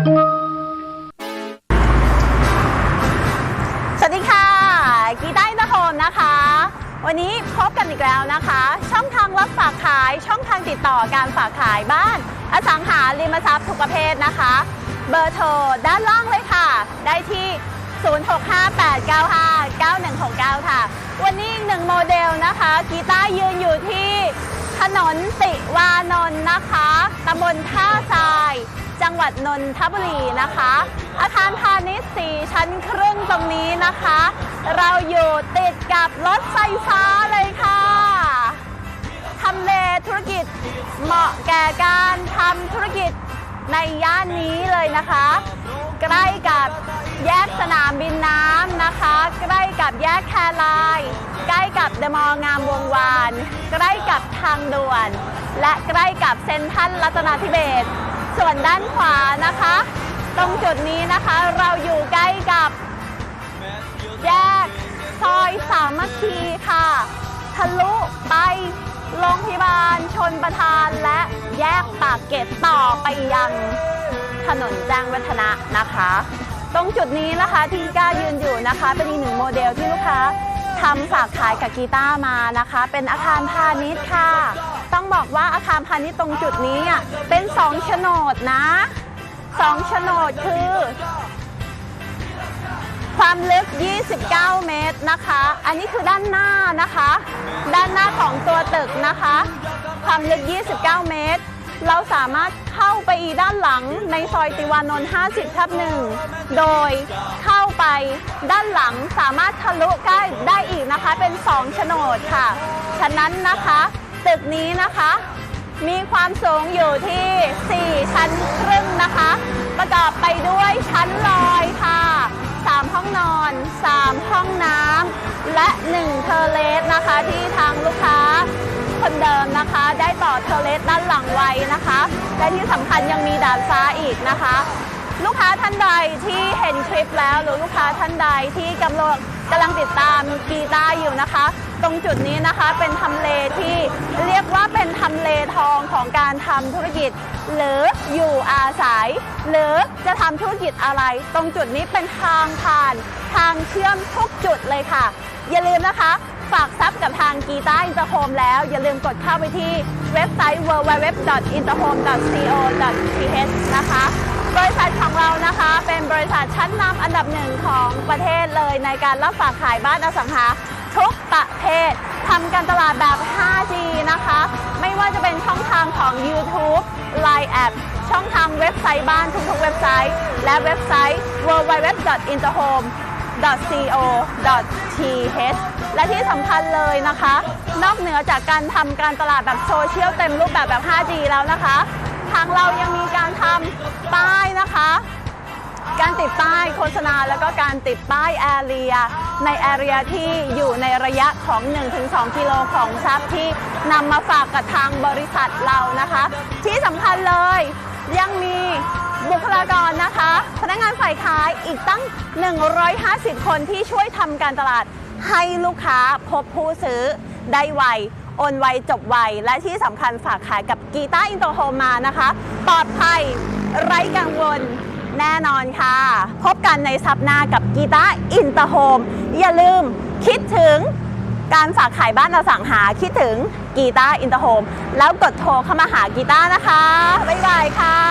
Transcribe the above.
สวัสดีค่ะ กีต้าอินเตอร์โฮมนะคะ วันนี้พบกันอีกแล้วนะคะ ช่องทางรับฝากขาย ช่องทางติดต่อการฝากขายบ้าน อสังหาริมทรัพย์ทุกประเภทนะคะ เบอร์โทรด้านล่างเลยค่ะ ได้ที่ 0658959169 ค่ะ วันนี้อีกหนึ่งโมเดลนะคะ กีต้ายืนอยู่ที่ถนนติวานนท์นะคะ ตำบลท่าทราย จังหวัดนนทบุรีนะคะ อาคารพาณิชย์4ชั้นครึ่งตรงนี้นะคะ เราอยู่ติดกับรถไฟฟ้าเลยค่ะทำเลธุรกิจเหมาะแก่การทำธุรกิจในย่านนี้เลยนะคะ ใกล้กับแยกสนามบินน้ำนะคะ ใกล้กับแยกแครายใกล้กับเดอะมอลล์งามวงวาน ใกล้กับทางด่วน และใกล้กับเซ็นทรัลรัตนาธิเบศ ส่วนด้านขวานะคะ ตรงจุดนี้นะคะเราอยู่ใกล้กับแยกซอยสามัคคีค่ะ ทะลุไปโรงพยาบาลชนประทานและแยกปากเกร็ดต่อไปยังถนนแจ้งวัฒนะนะคะ ตรงจุดนี้นะคะที่ก้ายืนอยู่นะคะ เป็นอีกหนึ่งโมเดลที่ลูกค้าทำฝากขายกับกีตาร์มานะคะ เป็นอาคารพาณิชย์ค่ะ ต้องบอกว่าอาคารพาณิชย์ตรงจุดนี้อะเป็นสองโฉนดนะสองโฉนดคือ ความลึก 29 เมตรนะคะ อันนี้คือด้านหน้านะคะ ด้านหน้าของตัวตึกนะคะ ความลึก 29 เมตร เราสามารถเข้าไปด้านหลังในซอยติวานนท์ 50 ทับหนึ่งโดยเข้าไปด้านหลังสามารถทะลุได้ได้อีกนะคะ เป็น2โฉนดค่ะ ฉะนั้นนะคะ ตึกนี้นะคะ มีความสูงอยู่ที่ 4 ชั้นครึ่งนะคะ ประกอบไปด้วยชั้นลอยค่ะ 3 ห้องนอน 3 ห้องน้ำและ 1 เทอร์เลสนะคะ ที่ทางลูกค้าคนเดิมนะคะ ได้ต่อเทอร์เลสด้านหลังไว้นะคะ และที่สำคัญยังมีดาดฟ้าอีกนะคะ ลูกค้าท่านใดที่เห็นคลิปแล้วหรือลูกค้าท่านใดที่กำลัง กำลังติดตามกีตาร์อยู่นะคะ ตรงจุดนี้นะคะเป็นทำเลที่เรียกว่าเป็นทำเลทองของการทำธุรกิจ หรืออยู่อาศัย หรือจะทำธุรกิจอะไร ตรงจุดนี้เป็นทางผ่าน ทางเชื่อมทุกจุดเลยค่ะ อย่าลืมนะคะฝากซับกับทางกีตาร์อินเตอร์โฮมแล้ว อย่าลืมกดเข้าไปที่เว็บไซต์ www.interhome.co.th นะคะ บริษัทของเรานะคะ เป็นบริษัทชั้นนำอันดับหนึ่งของประเทศเลยในการรับฝากขายบ้านอสังหาทุกประเภททำการตลาดแบบ 5G นะคะ ไม่ว่าจะเป็นช่องทางของ YouTube Line App ช่องทางเว็บไซต์บ้านทุกๆเว็บไซต์ และเว็บไซต์ www.interhome co.th และที่สำคัญเลยนะคะ นอกเหนือจากการทำการตลาดแบบโซเชียลเต็มรูปแบบแบบ 5G แล้วนะคะ ทางเรายังมีการทำป้ายนะคะ การติดป้ายโฆษณาแล้วก็การติดป้ายแอเรียในแอเรียที่อยู่ในระยะของ 1-2 กิโลของทรัพย์ที่นำมาฝากกับทางบริษัทเรานะคะ ที่สำคัญเลยยังมีบุคลากรนะคะ พนักงานฝ่ายขายอีกตั้ง 150 คนที่ช่วยทำการตลาดให้ลูกค้าพบผู้ซื้อได้ไว โอนไวจบไว และที่สำคัญฝากขายกับกีตาร์อินโตโฮมานะคะ ปลอดภัยไร้กังวลแน่นอนค่ะ พบกันในซับหน้ากับกีตาร์อินเตอร์โฮมอย่าลืมคิดถึงการฝากขายบ้านเราสังหาคิดถึงกีตาร์อินเตอร์โฮมแล้วกดโทรเข้ามาหากีตาร์นะคะ บ๊ายบายค่ะ